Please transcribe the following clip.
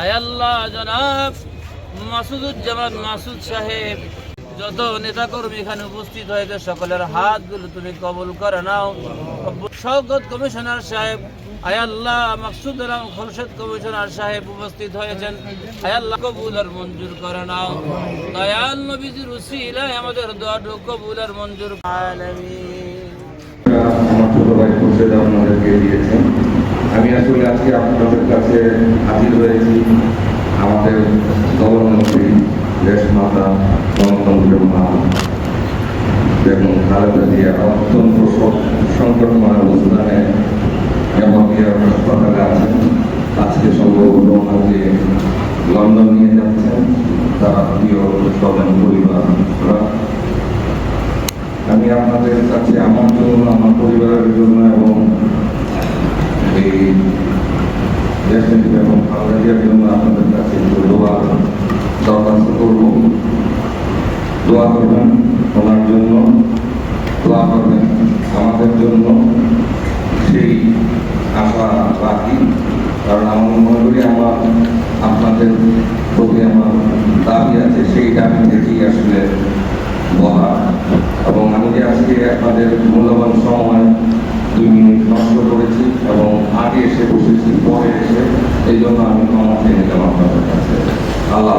আয় আল্লাহ জনাব। মাসুদুজ্জামান মাসুদ সাহেব যত নেতাকর্মী এখানে উপস্থিত হয়েছে সকলের হাতগুলো তুমি কবুল করে নাও। শওকত কমিশনার সাহেব আয় আল্লাহ মাকসুদ আলম খোরশেদ কমিশনার সাহেব উপস্থিত হয়েছেন। আয় আল্লাহ কবুল আর মঞ্জুর করে নাও। দয়াল নবীজির উসিলায় আমাদের দোয়াটু কবুল আর মঞ্জুর। দিয়েছেন আমি আসলে আজকে আপনাদের কাছে হাজির হয়েছি। আমাদের গভর্নমন্ত্রী দেশ মাতা গণতন্ত্রের মা, এবং খালেদা জিয়া অত্যন্ত সংকটময় অবস্থানে যাবতীয় হাসপাতালে আছেন, আজকে সম্ভবত ওনাকে লন্ডন নিয়ে যাচ্ছেন, তার আত্মীয়, স্বজন, পরিবার আমি আপনাদের কাছে আমার জন্য, আমার পরিবারের জন্য, এবং এই দেশের এবং বাংলাদেশের জন্য আপনাদের কাছে দোয়া দরখাস্ত করব দোয়া করবেন ওনার জন্য দোয়া করবেন আমাদের জন্য। সেই আশা রাখি, কারণ আমি মনে করি আমার আপনাদের প্রতি আমার দাবি আছে সেই দাবি থেকেই আসলে বলা এবং আমি যে আজকে আপনাদের মূল্যবান সময় পরে এসে এই জন্য আমি ক্ষমা চেয়ে নিলাম আপনাদের কাছে আল্লাহ।